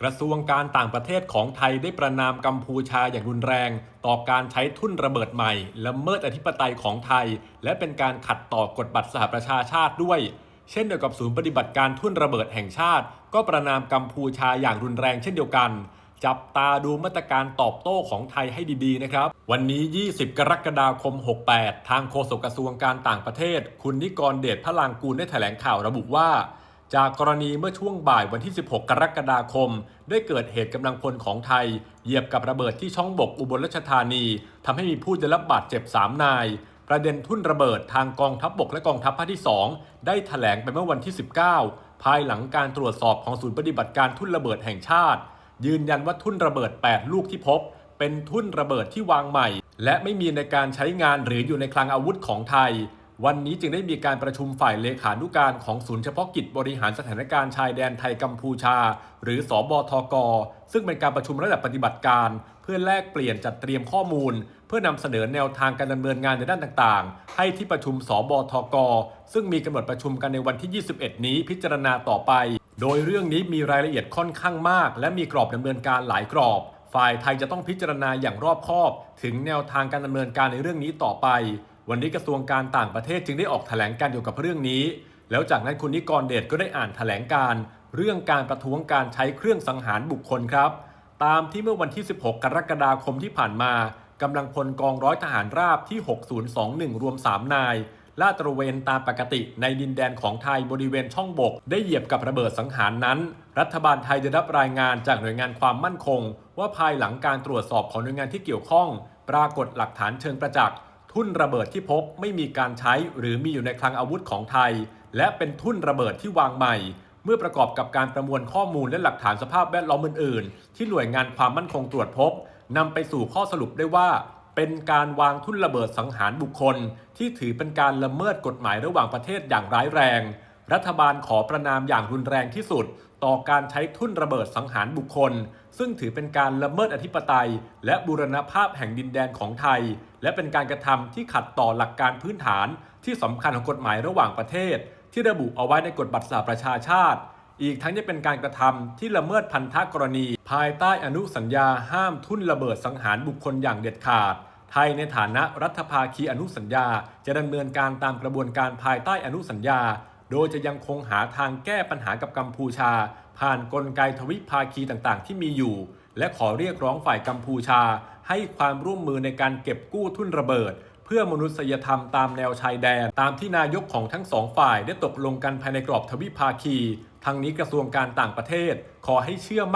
กระทรวงการต่างประเทศของไทยได้ประนามกัมพูชาอย่างรุนแรง ต่อการใช้ทุ่นระเบิดใหม่ละเมิดอธิปไตยของไทย และเป็นการขัดต่อกฎบัตรสหประชาชาติด้วย เช่นเดียวกับศูนย์ปฏิบัติการทุ่นระเบิดแห่งชาติ ก็ประนามกัมพูชาอย่างรุนแรงเช่นเดียวกัน จับตาดูมาตรการตอบโต้ของไทยให้ดีๆนะครับ วันนี้ 20 กรกฎาคม 68 ทางโฆษกกระทรวงการต่างประเทศ คุณนิกรเดชพลางกูลได้แถลงข่าวระบุว่า จากกรณีเมื่อช่วงบ่ายวันที่ 16 กรกฎาคม ได้เกิดเหตุกำลังพลของไทย เหยียบกับระเบิดที่ช่องบกอุบลราชธานีทำให้มีผู้ได้รับบาดเจ็บ 3 นาย ประเด็นทุ่นระเบิดทางกองทัพบบกและกองทัพภาคที่ 2 ได้ถแถลงไปเมื่อวันที่ 19 ภายหลังการตรวจสอบของศูนย์ปฏิบัติการทุ่นระเบิดแห่งชาติ ยืนยันว่าทุ่นระเบิด 8 ลูกที่พบ เป็นทุ่นระเบิดที่วางใหม่ และไม่มีในการใช้งานหรืออยู่ในคลังอาวุธของไทย วันนี้จึงได้มีการประชุมฝ่ายเลขานุการของศูนย์เฉพาะกิจบริหารสถานการณ์ชายแดนไทยกัมพูชา หรือสอบทก ซึ่งเป็นการประชุมระดับปฏิบัติการ เพื่อแลกเปลี่ยนจัดเตรียมข้อมูล เพื่อนำเสนอแนวทางการดำเนินงานในด้านต่างๆ ให้ที่ประชุมสบทก ซึ่งมีกำหนดประชุมกันในวันที่ 21 นี้พิจารณาต่อไป โดยเรื่องนี้มีรายละเอียดค่อนข้างมาก และมีกรอบดำเนินการหลายกรอบ ฝ่ายไทยจะต้องพิจารณาอย่างรอบคอบ ถึงแนวทางการดำเนินการในเรื่องนี้ต่อไป วันนี้กระทรวงการต่างประเทศจึงได้ออกแถลงการเกี่ยวกับเรื่องนี้ แล้วจากนั้นคุณนิกรเดชก็ได้อ่านแถลงการ เรื่องการประท้วงการใช้เครื่องสังหารบุคคลครับ ตามที่เมื่อวันที่ 16 กรกฎาคมที่ผ่านมากำลังพลกองร้อยทหารราบที่ 6021 รวม 3 นายลาดตระเวนตามปกติในดินแดนของไทยบริเวณช่องบก ได้เหยียบกับระเบิดสังหารนั้น รัฐบาลไทยได้รับรายงานจากหน่วยงานความมั่นคง ว่าภายหลังการตรวจสอบของหน่วยงานที่เกี่ยวข้อง ปรากฏหลักฐานเชิงประจักษ์ ทุ่นระเบิดที่พบไม่มีการใช้หรือมีอยู่ในคลังอาวุธของไทย และเป็นทุ่นระเบิดที่วางใหม่ เมื่อประกอบกับการประมวลข้อมูลและหลักฐานสภาพแวดล้อมอื่นๆ ที่หน่วยงานความมั่นคงตรวจพบนำไปสู่ข้อสรุปได้ว่าเป็นการวางทุ่นระเบิดสังหารบุคคล ที่ถือเป็นการละเมิดกฎหมายระหว่างประเทศอย่างร้ายแรง รัฐบาลขอประนามอย่างรุนแรงที่สุด ต่อการใช้ทุ่นระเบิดสังหารบุคคล ซึ่งถือเป็นการละเมิดอธิปไตย และบูรณภาพแห่งดินแดนของไทย และเป็นการกระทำที่ขัดต่อหลักการพื้นฐาน ที่สำคัญของกฎหมายระหว่างประเทศ ที่ระบุเอาไว้ในกฎบัตรสหประชาชาติ อีกทั้งยังเป็นการกระทำที่ละเมิดพันธกรณี ภายใต้อนุสัญญาห้ามทุ่นระเบิดสังหารบุคคลอย่างเด็ดขาดไทยในฐานะรัฐภาคีอนุสัญญา จะดำเนินการตามกระบวนการภายใต้อนุสัญญา โดยจะยังคงหาทางแก้ปัญหากับกัมพูชา ผ่านนกลไกทวิภาคีต่างๆ ที่มีอยู่ และขอเรียกร้องฝ่ายกัมพูชา ให้ความร่วมมือในการเก็บกู้ทุนระเบิด เพื่อมนุษยธรรมตามแนวชายแดน ตามที่นายกของทั้งสองฝ่ายได้ตกลงกันภายในกรอบทวิภาคี ทั้งนี้กระทรวงการต่างประเทศขอให้เชื่อมั่น